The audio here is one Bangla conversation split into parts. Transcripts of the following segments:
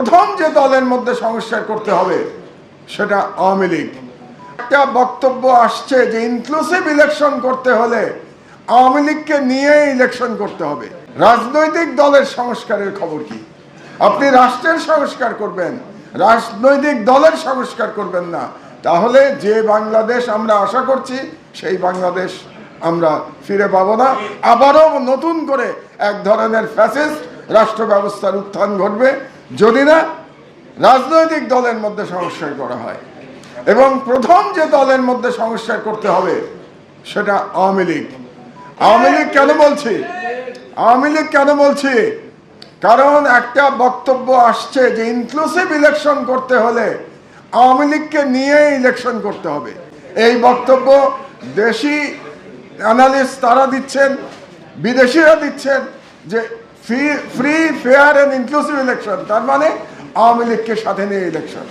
প্রথম যে দলের মধ্যে সংস্কার করতে হবে, সেটা আওয়ামী লীগ। একটা বক্তব্য আসছে যে ইনক্লুসিভ ইলেকশন করতে হলে আওয়ামী লীগকে নিয়ে ইলেকশন করতে হবে। রাজনৈতিক দলের সংস্কারের খবর কি? আপনি রাষ্ট্রের সংস্কার করবেন, রাজনৈতিক দলের সংস্কার করবেন না। তাহলে যে বাংলাদেশ আমরা আশা করছি, সেই বাংলাদেশ আমরা ফিরে পাবো না। আবারও নতুন করে এক ধরনের ফ্যাসিস্ট রাষ্ট্র ব্যবস্থার উত্থান ঘটবে। যদি না, রাজনৈতিক দলের মধ্যে সংস্কার করা হয়। এবং প্রথম যে দলের মধ্যে সংস্কার করতে হবে, সেটা আওয়ামী লীগ। আওয়ামী লীগ কেন বলছি? আওয়ামী লীগ কেন বলছি? কারণ একটা বক্তব্য আসছে যে ইনক্লুসিভ ইলেকশন করতে হলে আওয়ামী লীগকে নিয়ে ইলেকশন করতে হবে। এই বক্তব্য দেশি অ্যানালিস্ট তারা দিচ্ছেন, বিদেশিরা দিচ্ছেন। যে free free fair and inclusive election তার মানে আওয়ামী লীগকে সাথে নিয়ে ইলেকশন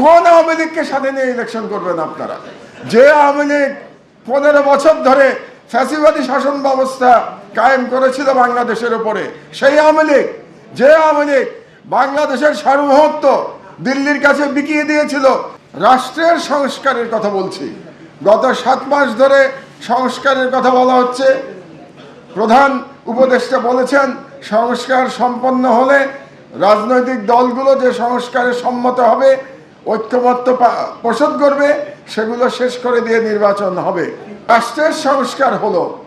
কোন আওয়ামী লীগকে সাথে নিয়ে ইলেকশন করবেন আপনারা? যে আওয়ামী লীগ পনেরো বছর ধরে ফ্যাসিবাদী শাসন ব্যবস্থা কায়েম করেছিল বাংলাদেশের উপরে, সেই আওয়ামী লীগ, যে আওয়ামী লীগ বাংলাদেশের সার্বভৌমত্ব দিল্লির কাছে বিকিয়ে দিয়েছিল, রাষ্ট্রের সংস্কারের কথা বলছি। গত সাত মাস ধরে সংস্কারের কথা বলা হচ্ছে, প্রধান উপদেষ্টা বলেছেন, সংস্কার সম্পন্ন হলে রাজনৈতিক দলগুলো যে সংস্কারে সম্মত হবে, ঐক্যমত্য পোষণ করবে, সেগুলো শেষ করে দিয়ে নির্বাচন হবে। রাষ্ট্রের সংস্কার হলো।